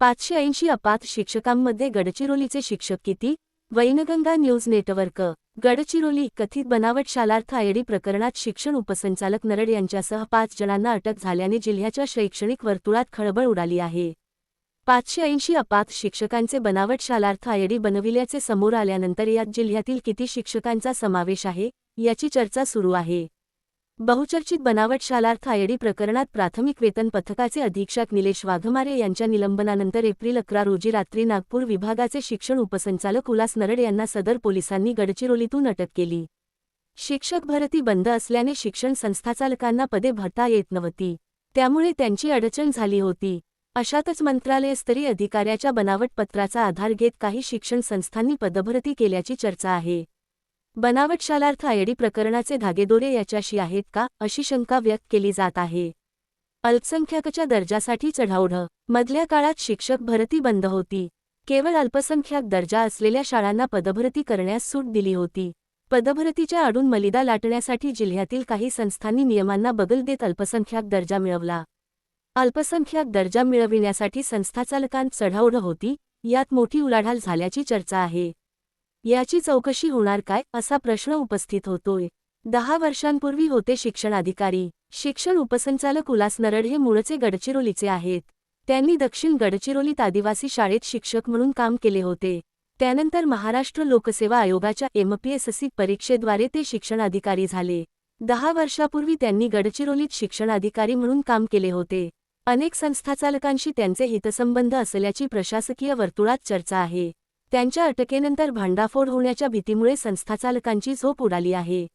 पाचशे ऐंशी अपात शिक्षकांमध्ये गडचिरोलीचे शिक्षक किती? Wainganga news network. गडचिरोली कथित बनावट शालार्थ आयडी प्रकरणात शिक्षण उपसंचालक नरड यांच्यासह पाच जणांना अटक झाल्याने जिल्ह्याच्या शैक्षणिक वर्तुळात खळबळ उडाली आहे. पाचशे ऐंशी अपात शिक्षकांचे बनावट शालार्थ आयडी बनविल्याचे समोर आल्यानंतर यात जिल्ह्यातील किती शिक्षकांचा समावेश आहे? याची चर्चा सुरू आहे. बहुचर्चित बनावट शालार्थ आयडी प्रकरणात प्राथमिक वेतन पथकाचे अधीक्षक निलेश वाघमारे यांच्या निलंबनानंतर एप्रिल अकरा रोजी रात्री नागपूर विभागाचे शिक्षण उपसंचालक उल्हास नरड यांना सदर पोलिसांनी गडचिरोलीतून अटक केली. शिक्षक भरती बंद असल्याने शिक्षण संस्थाचालकांना पदे भरता येत नव्हती. त्यामुळे त्यांची अडचण झाली होती. अशातच मंत्रालयस्तरीय अधिकाऱ्याच्या बनावट पत्राचा आधार घेत काही शिक्षण संस्थांनी पदभरती केल्याची चर्चा आहे. बनावट शालार्थ आयडी प्रकरणाचे धागेदोरे याच्याशी आहेत का अशी शंका व्यक्त केली जात आहे. अल्पसंख्याकच्या दर्जासाठी चढाओढ. मधल्या काळात शिक्षक भरती बंद होती. केवळ अल्पसंख्याक दर्जा असलेल्या शाळांना पदभरती करण्यास सूट दिली होती. पदभरतीच्या आडून मलिदा लाटण्यासाठी जिल्ह्यातील काही संस्थांनी नियमांना बगल देत अल्पसंख्याक दर्जा मिळवला. अल्पसंख्याक दर्जा मिळविण्यासाठी संस्थाचालकांत चढावढ होती यात मोठी उलाढाल झाल्याची चर्चा आहे. याची चौकशी होणार काय असा प्रश्न उपस्थित होतोय. दहा वर्षांपूर्वी होते शिक्षण अधिकारी शिक्षण उपसंचालक उल्हास नरड हे मूळचे गडचिरोलीचे आहेत. त्यांनी दक्षिण गडचिरोलीत आदिवासी शाळेत शिक्षक म्हणून काम केले होते. त्यानंतर महाराष्ट्र लोकसेवा आयोगाच्या एमपीएससी परीक्षेद्वारे ते शिक्षण अधिकारी झाले. दहा वर्षापूर्वी त्यांनी गडचिरोलीत शिक्षण अधिकारी म्हणून काम केले होते. अनेक संस्थाचालकांशी त्यांचे हितसंबंध असल्याची प्रशासकीय वर्तुळात चर्चा आहे. त्यांच्या अटकेनंतर भांडाफोड होण्याच्या भीतीमुळे संस्थाचालकांची झोप उडाली आहे.